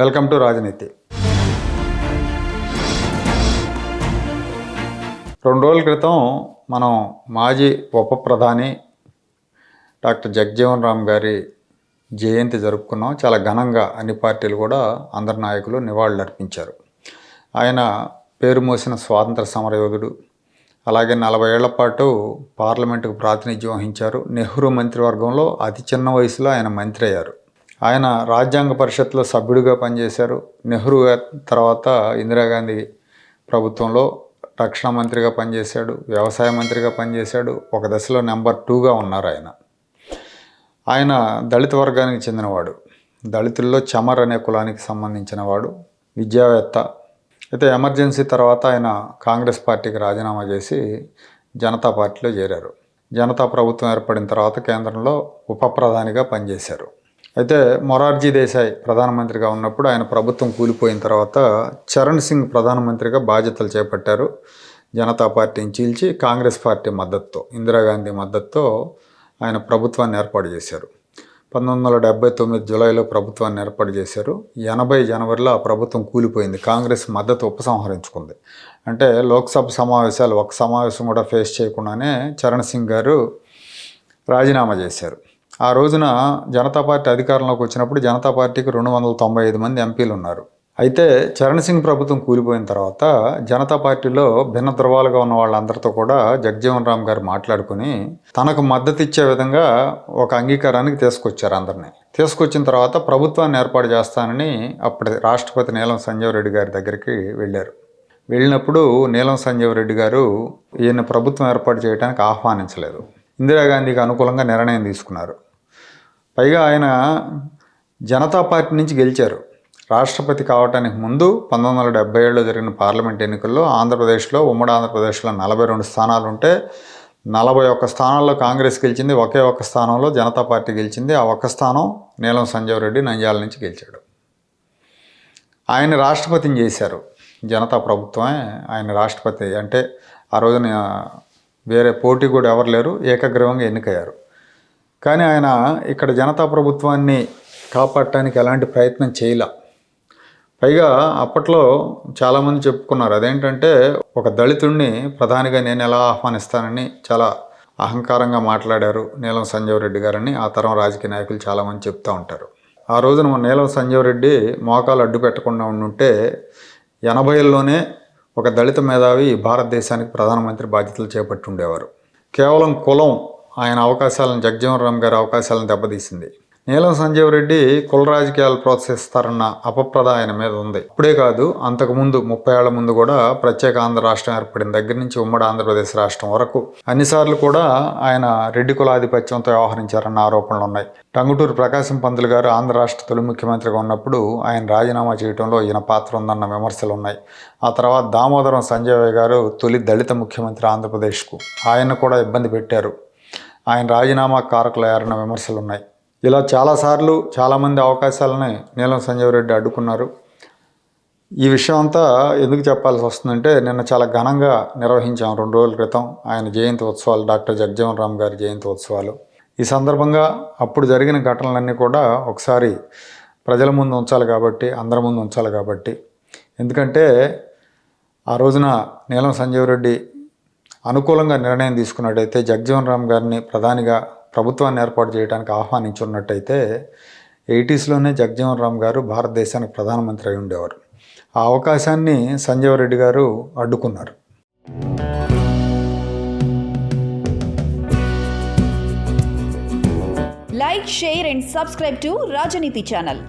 Welcome to రాజనీతి. రెండు రోజుల క్రితం మనం మాజీ ఉప ప్రధాని డాక్టర్ జగజీవన్ రామ్ గారి జయంతి జరుపుకున్నాం. చాలా ఘనంగా అన్ని పార్టీలు కూడా అందరి నాయకులు నివాళులు అర్పించారు. ఆయన పేరు మోసిన స్వాతంత్ర సమరయోధుడు. అలాగే నలభై ఏళ్ళ పాటు పార్లమెంటుకు ప్రాతినిధ్యం వహించారు. నెహ్రూ మంత్రివర్గంలో అతి చిన్న వయసులో ఆయన మంత్రి అయ్యారు. ఆయన రాజ్యాంగ పరిషత్లో సభ్యుడిగా పనిచేశారు. నెహ్రూ తర్వాత ఇందిరాగాంధీ ప్రభుత్వంలో రక్షణ మంత్రిగా పనిచేశాడు వ్యవసాయ మంత్రిగా పనిచేశాడు. ఒక దశలో నెంబర్ టూగా ఉన్నారు ఆయన. ఆయన దళిత వర్గానికి చెందినవాడు. దళితుల్లో చమర్ అనే కులానికి సంబంధించినవాడు విద్యావేత్త. అయితే ఎమర్జెన్సీ తర్వాత ఆయన కాంగ్రెస్ పార్టీకి రాజీనామా చేసి జనతా పార్టీలో చేరారు. జనతా ప్రభుత్వం ఏర్పడిన తర్వాత కేంద్రంలో ఉప ప్రధానిగా పనిచేశారు. అయితే మొరార్జీ దేశాయ్ ప్రధానమంత్రిగా ఉన్నప్పుడు ఆయన ప్రభుత్వం కూలిపోయిన తర్వాత చరణ్ సింగ్ ప్రధానమంత్రిగా బాధ్యతలు చేపట్టారు. జనతా పార్టీని చీల్చి కాంగ్రెస్ పార్టీ మద్దతుతో ఇందిరాగాంధీ మద్దతుతో ఆయన ప్రభుత్వాన్ని ఏర్పాటు చేశారు. పంతొమ్మిది వందల డెబ్బై తొమ్మిది జూలైలో ప్రభుత్వాన్ని ఏర్పాటు చేశారు. ఎనభై జనవరిలో ఆ ప్రభుత్వం కూలిపోయింది. కాంగ్రెస్ మద్దతు ఉపసంహరించుకుంది. అంటే లోక్సభ సమావేశాలు ఒక సమావేశం కూడా ఫేస్ చేయకుండానే చరణ్ సింగ్ గారు రాజీనామా చేశారు. ఆ రోజున జనతా పార్టీ అధికారంలోకి వచ్చినప్పుడు జనతా పార్టీకి రెండు వందల తొంభై ఐదు మంది ఎంపీలు ఉన్నారు. అయితే చరణ్ సింగ్ ప్రభుత్వం కూలిపోయిన తర్వాత జనతా పార్టీలో భిన్న ధృవాలుగా ఉన్న వాళ్ళందరితో కూడా జగ్జీవన్ రామ్ గారు మాట్లాడుకుని తనకు మద్దతు ఇచ్చే విధంగా ఒక అంగీకారానికి తీసుకొచ్చారు అందరినీ. తీసుకొచ్చిన తర్వాత ప్రభుత్వాన్ని ఏర్పాటు చేస్తానని అప్పటి రాష్ట్రపతి నీలం సంజీవ్ రెడ్డి గారి దగ్గరికి వెళ్ళారు. వెళ్ళినప్పుడు నీలం సంజీవ్ రెడ్డి గారు ఈయన ప్రభుత్వం ఏర్పాటు చేయడానికి ఆహ్వానించలేదు. ఇందిరాగాంధీకి అనుకూలంగా నిర్ణయం తీసుకున్నారు. పైగా ఆయన జనతా పార్టీ నుంచి గెలిచారు. రాష్ట్రపతి కావటానికి ముందు పంతొమ్మిది వందల డెబ్బై ఏడులో జరిగిన పార్లమెంట్ ఎన్నికల్లో ఆంధ్రప్రదేశ్లో ఉమ్మడి ఆంధ్రప్రదేశ్లో నలభై రెండు స్థానాలు ఉంటే నలభై ఒక్క స్థానాల్లో కాంగ్రెస్ గెలిచింది ఒకే ఒక్క స్థానంలో జనతా పార్టీ గెలిచింది. ఆ ఒక్క స్థానం నీలం సంజీవ్ రెడ్డి నంద్యాల నుంచి గెలిచాడు. ఆయన రాష్ట్రపతిని చేశారు. జనతా ప్రభుత్వమే ఆయన రాష్ట్రపతి. అంటే ఆ రోజున వేరే పోటీ కూడా ఎవరు లేరు ఏకగ్రీవంగా ఎన్నికయ్యారు. కానీ ఆయన ఇక్కడ జనతా ప్రభుత్వాన్ని కాపాడటానికి ఎలాంటి ప్రయత్నం చేయలే. పైగా అప్పట్లో చాలామంది చెప్పుకున్నారు అదేంటంటే ఒక దళితుడిని ప్రధానిగా నేను ఎలా ఆహ్వానిస్తానని చాలా అహంకారంగా మాట్లాడారు నీలం సంజీవ్ రెడ్డి గారని. ఆ తరం రాజకీయ నాయకులు చాలామంది చెప్తూ ఉంటారు. ఆ రోజున మన నీలం సంజీవ్ రెడ్డి మోకాలు అడ్డు పెట్టకుండా ఉండుంటే ఎనభైల్లోనే ఒక దళిత మేధావి భారతదేశానికి ప్రధానమంత్రి బాధ్యతలు చేపట్టి ఉండేవారు కేవలం కులం ఆయన అవకాశాలను జగ్జీవన్ రామ్ గారి అవకాశాలను దెబ్బతీసింది. నీలం సంజీవ్ రెడ్డి కుల రాజకీయాలు ప్రోత్సహిస్తారన్న అపప్రద ఆయన మీద ఉంది. ఇప్పుడే కాదు అంతకుముందు ముప్పై ఏళ్ళ ముందు కూడా ప్రత్యేక ఆంధ్ర రాష్ట్రం ఏర్పడిన దగ్గర నుంచి ఉమ్మడి ఆంధ్రప్రదేశ్ రాష్ట్రం వరకు అన్నిసార్లు కూడా ఆయన రెడ్డి కులాధిపత్యంతో వ్యవహరించారన్న ఆరోపణలు ఉన్నాయి. టంగుటూరు ప్రకాశం పంతులు గారు ఆంధ్ర రాష్ట్ర తొలి ముఖ్యమంత్రిగా ఉన్నప్పుడు ఆయన రాజీనామా చేయడంలో ఈయన పాత్ర ఉందన్న విమర్శలు ఉన్నాయి. ఆ తర్వాత దామోదరం సంజయ్ గారు తొలి దళిత ముఖ్యమంత్రి ఆంధ్రప్రదేశ్కు. ఆయన కూడా ఇబ్బంది పెట్టారు. ఆయన రాజీనామా కారకులయ్యారన్న విమర్శలు ఉన్నాయి ఇలా చాలాసార్లు చాలామంది అవకాశాలని నీలం సంజీవ్ రెడ్డి అడ్డుకున్నారు. ఈ విషయం అంతా ఎందుకు చెప్పాల్సి వస్తుందంటే నిన్న చాలా ఘనంగా నిర్వహించాం రెండు రోజుల క్రితం ఆయన జయంతి ఉత్సవాలు డాక్టర్ జగజీవన్ రామ్ గారి జయంతి ఉత్సవాలు. ఈ సందర్భంగా అప్పుడు జరిగిన ఘటనలన్నీ కూడా ఒకసారి ప్రజల ముందు ఉంచాలి కాబట్టి అందరి ముందు ఉంచాలి కాబట్టి. ఎందుకంటే ఆ రోజున నీలం సంజీవ్ రెడ్డి అనుకూలంగా నిర్ణయం తీసుకున్నట్టయితే జగ్జీవన్ రామ్ గారిని ప్రధానిగా ప్రభుత్వాన్ని ఏర్పాటు చేయడానికి ఆహ్వానించున్నట్టయితే ఎయిటీస్లోనే జగ్జీవన్ రామ్ గారు భారతదేశానికి ప్రధానమంత్రి అయి ఉండేవారు. ఆ అవకాశాన్ని సంజీవ్ రెడ్డి గారు అడ్డుకున్నారు. Like share and subscribe to Rajaneeti channel.